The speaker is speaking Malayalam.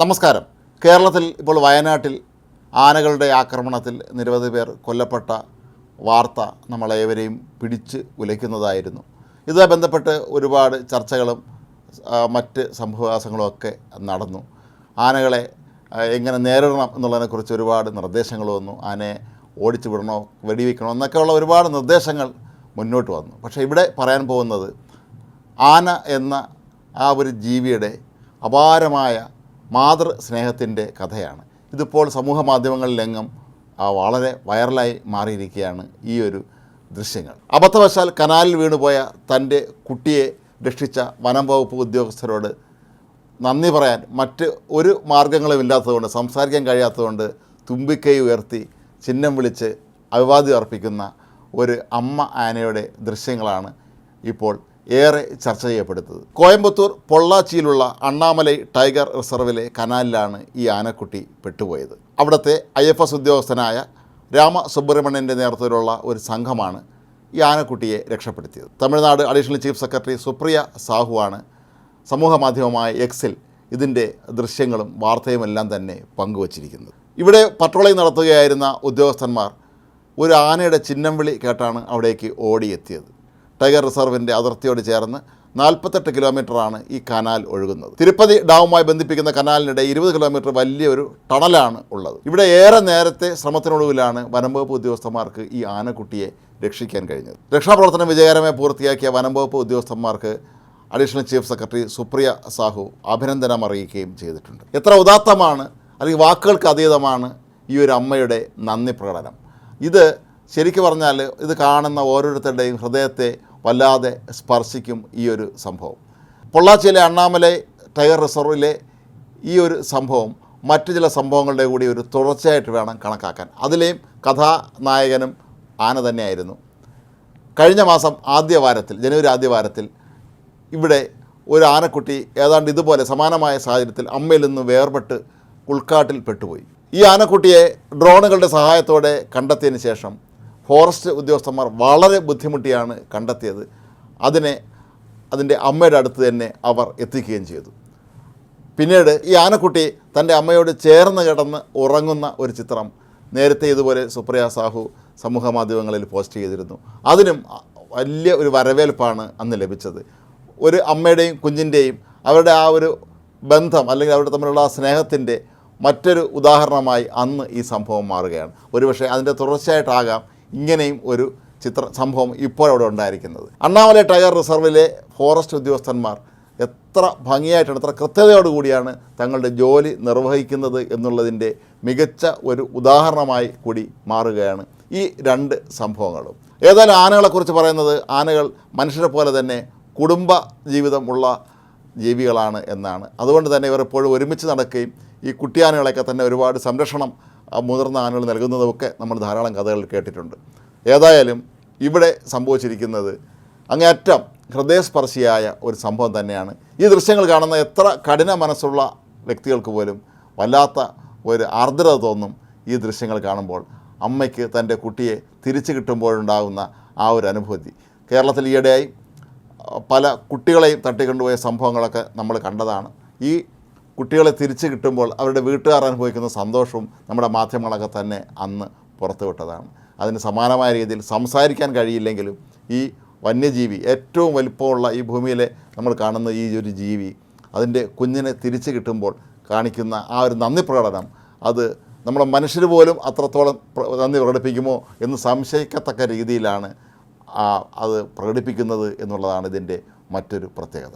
നമസ്കാരം. കേരളത്തിൽ ഇപ്പോൾ വയനാട്ടിൽ ആനകളുടെ ആക്രമണത്തിൽ നിരവധി പേർ കൊല്ലപ്പെട്ട വാർത്ത നമ്മളേവരെയും പിടിച്ച് ഉലയ്ക്കുന്നതായിരുന്നു. ഇതുമായി ബന്ധപ്പെട്ട് ഒരുപാട് ചർച്ചകളും മറ്റ് സംഭവവാസങ്ങളും ഒക്കെ നടന്നു. ആനകളെ എങ്ങനെ നേരിടണം എന്നുള്ളതിനെക്കുറിച്ച് ഒരുപാട് നിർദ്ദേശങ്ങൾ വന്നു. ആനയെ ഓടിച്ചു വിടണോ വെടിവെക്കണോ എന്നൊക്കെയുള്ള ഒരുപാട് നിർദ്ദേശങ്ങൾ മുന്നോട്ട് വന്നു. പക്ഷേ ഇവിടെ പറയാൻ പോകുന്നത് ആന എന്ന ആ ഒരു ജീവിയുടെ അപാരമായ മാതൃ സ്നേഹത്തിന്റെ കഥയാണ്. ഇതിപ്പോൾ സമൂഹ മാധ്യമങ്ങളിലെങ്ങും വളരെ വൈറലായി മാറിയിരിക്കുകയാണ് ഈ ഒരു ദൃശ്യങ്ങൾ. അബദ്ധവശാൽ കനാലിൽ വീണുപോയ തന്റെ കുട്ടിയെ രക്ഷിച്ച വനം വകുപ്പ് ഉദ്യോഗസ്ഥരോട് നന്ദി പറയാൻ മറ്റ് ഒരു മാർഗങ്ങളും ഇല്ലാത്തതുകൊണ്ട് സംസാരിക്കാൻ കഴിയാത്തതുകൊണ്ട് തുമ്പിക്കൈ ഉയർത്തി ചിഹ്നം വിളിച്ച് അഭിവാദ്യം അർപ്പിക്കുന്ന ഒരു അമ്മ ആനയുടെ ദൃശ്യങ്ങളാണ് ഇപ്പോൾ ഏറെ ചർച്ച ചെയ്യപ്പെടുന്നത്. കോയമ്പത്തൂർ പൊള്ളാച്ചിയിലുള്ള അണ്ണാമലൈ ടൈഗർ റിസർവിലെ കനാലിലാണ് ഈ ആനക്കുട്ടി പെട്ടുപോയത്. അവിടുത്തെ ഐ എഫ് എസ് ഉദ്യോഗസ്ഥനായ രാമ സുബ്രഹ്മണ്യന്റെ നേതൃത്വത്തിലുള്ള ഒരു സംഘമാണ് ഈ ആനക്കുട്ടിയെ രക്ഷപ്പെടുത്തിയത്. Tamil Nadu additional chief secretary Supriya സാഹുവാണ് സമൂഹമാധ്യമമായ എക്സിൽ ഇതിന്റെ ദൃശ്യങ്ങളും വാർത്തയുമെല്ലാം തന്നെ പങ്കുവച്ചിരിക്കുന്നത്. ഇവിടെ പട്രോളിംഗ് നടത്തുകയായിരുന്ന ഉദ്യോഗസ്ഥന്മാർ ഒരു ആനയുടെ ചിഹ്നം വിളി കേട്ടാണ് അവിടേക്ക് ഓടിയെത്തിയത്. ടൈഗർ റിസർവിന്റെ അതിർത്തിയോട് ചേർന്ന് നാൽപ്പത്തെട്ട് കിലോമീറ്ററാണ് ഈ കനാൽ ഒഴുകുന്നത്. തിരുപ്പതി ഡാമുമായി ബന്ധിപ്പിക്കുന്ന കനാലിനിടെ ഇരുപത് കിലോമീറ്റർ വലിയൊരു ടണലാണ് ഉള്ളത്. ഇവിടെ ഏറെ നേരത്തെ ശ്രമത്തിനൊടുവിലാണ് വനംവകുപ്പ് ഉദ്യോഗസ്ഥന്മാർക്ക് ഈ ആനക്കുട്ടിയെ രക്ഷിക്കാൻ കഴിഞ്ഞത്. രക്ഷാപ്രവർത്തനം വിജയകരമായി പൂർത്തിയാക്കിയ വനംവകുപ്പ് ഉദ്യോഗസ്ഥന്മാർക്ക് additional chief secretary Supriya Sahu അഭിനന്ദനം അറിയിക്കുകയും ചെയ്തിട്ടുണ്ട്. എത്ര ഉദാത്തമാണ് അല്ലെങ്കിൽ വാക്കുകൾക്ക് അതീതമാണ് ഈ ഒരു അമ്മയുടെ നന്ദി പ്രകടനം. ഇത് ശരിക്കു പറഞ്ഞാൽ ഇത് കാണുന്ന ഓരോരുത്തരുടെയും ഹൃദയത്തെ വല്ലാതെ സ്പർശിക്കും ഈ ഒരു സംഭവം. പൊള്ളാച്ചിയിലെ അണ്ണാമലൈ ടൈഗർ റിസർവിലെ ഈ ഒരു സംഭവം മറ്റു ചില സംഭവങ്ങളുടെ കൂടി ഒരു തുടർച്ചയായിട്ട് വേണം കണക്കാക്കാൻ. അതിലെയും കഥാനായകനും ആന തന്നെയായിരുന്നു. കഴിഞ്ഞ മാസം ആദ്യ വാരത്തിൽ ജനുവരി ആദ്യ വാരത്തിൽ ഇവിടെ ഒരു ആനക്കുട്ടി ഏതാണ്ട് ഇതുപോലെ സമാനമായ സാഹചര്യത്തിൽ അമ്മയിൽ നിന്ന് വേർപെട്ട് ഉൾക്കാട്ടിൽ പെട്ടുപോയി. ഈ ആനക്കുട്ടിയെ ഡ്രോണുകളുടെ സഹായത്തോടെ കണ്ടെത്തിയതിന് ശേഷം ഫോറസ്റ്റ് ഉദ്യോഗസ്ഥന്മാർ വളരെ ബുദ്ധിമുട്ടിയാണ് കണ്ടെത്തിയത്. അതിനെ അതിന്റെ അമ്മയുടെ അടുത്ത് തന്നെ അവർ എത്തിക്കുകയും ചെയ്തു. പിന്നീട് ഈ ആനക്കുട്ടി തന്റെ അമ്മയോട് ചേർന്ന് കിടന്ന് ഉറങ്ങുന്ന ഒരു ചിത്രം നേരത്തെ ഇതുപോലെ സുപ്രിയ സാഹു സമൂഹ മാധ്യമങ്ങളിൽ പോസ്റ്റ് ചെയ്തിരുന്നു. അതിനും വലിയ ഒരു വരവേൽപ്പാണ് അന്ന് ലഭിച്ചത്. ഒരു അമ്മയുടെയും കുഞ്ഞിന്റെയും അവരുടെ ആ ഒരു ബന്ധം അല്ലെങ്കിൽ അവരുടെ തമ്മിലുള്ള ആ സ്നേഹത്തിന്റെ മറ്റൊരു ഉദാഹരണമായി അന്ന് ഈ സംഭവം മാറുകയാണ്. ഒരുപക്ഷെ അതിന്റെ തുടർച്ചയായിട്ടാകാം ഇങ്ങനെയും ഒരു ചിത്ര സംഭവം ഇപ്പോഴവിടെ ഉണ്ടായിരിക്കുന്നത്. അണ്ണാമല ടയർ റിസർവിലെ ഫോറസ്റ്റ് ഉദ്യോഗസ്ഥന്മാർ എത്ര ഭംഗിയായിട്ടാണ് എത്ര കൃത്യതയോടുകൂടിയാണ് തങ്ങളുടെ ജോലി നിർവഹിക്കുന്നത് എന്നുള്ളതിന്റെ മികച്ച ഒരു ഉദാഹരണമായി കൂടി മാറുകയാണ് ഈ രണ്ട് സംഭവങ്ങളും. ഏതായാലും ആനകളെക്കുറിച്ച് പറയുന്നത് ആനകൾ മനുഷ്യരെ പോലെ തന്നെ കുടുംബ ജീവിതമുള്ള ജീവികളാണ് എന്നാണ്. അതുകൊണ്ട് തന്നെ ഇവർ എപ്പോഴും ഒരുമിച്ച് നടക്കുകയും ഈ കുട്ടിയാനകളെയൊക്കെ തന്നെ ഒരുപാട് സംരക്ഷണം മുതിർന്ന ആനകൾ നൽകുന്നതൊക്കെ നമ്മൾ ധാരാളം കഥകൾ കേട്ടിട്ടുണ്ട്. ഏതായാലും ഇവിടെ സംഭവിച്ചിരിക്കുന്നത് അങ്ങേയറ്റം ഹൃദയസ്പർശിയായ ഒരു സംഭവം തന്നെയാണ്. ഈ ദൃശ്യങ്ങൾ കാണുന്ന എത്ര കഠിന മനസ്സുള്ള വ്യക്തികൾക്ക് പോലും വല്ലാത്ത ഒരു ആർദ്രത തോന്നും ഈ ദൃശ്യങ്ങൾ കാണുമ്പോൾ. അമ്മയ്ക്ക് തന്റെ കുട്ടിയെ തിരിച്ചു കിട്ടുമ്പോഴുണ്ടാകുന്ന ആ ഒരു അനുഭൂതി. കേരളത്തിൽ ഈയിടെയായി പല കുട്ടികളെയും തട്ടിക്കൊണ്ടുപോയ സംഭവങ്ങളൊക്കെ നമ്മൾ കണ്ടതാണ്. ഈ കുട്ടികളെ തിരിച്ചു കിട്ടുമ്പോൾ അവരുടെ വീട്ടുകാർ അനുഭവിക്കുന്ന സന്തോഷവും നമ്മുടെ മാധ്യമങ്ങളൊക്കെ തന്നെ അന്ന് പുറത്തുവിട്ടതാണ്. അതിന് സമാനമായ രീതിയിൽ സംസാരിക്കാൻ കഴിയില്ലെങ്കിലും ഈ വന്യജീവി ഏറ്റവും വലിപ്പമുള്ള ഈ ഭൂമിയിലെ നമ്മൾ കാണുന്ന ഈ ഒരു ജീവി അതിന്റെ കുഞ്ഞിനെ തിരിച്ചു കിട്ടുമ്പോൾ കാണിക്കുന്ന ആ ഒരു നന്ദി പ്രകടനം അത് നമ്മുടെ മനുഷ്യർ പോലും അത്രത്തോളം നന്ദി പ്രകടിപ്പിക്കുമോ എന്ന് സംശയിക്കത്തക്ക രീതിയിലാണ് അത് പ്രകടിപ്പിക്കുന്നത് എന്നുള്ളതാണ് ഇതിന്റെ മറ്റൊരു പ്രത്യേകത.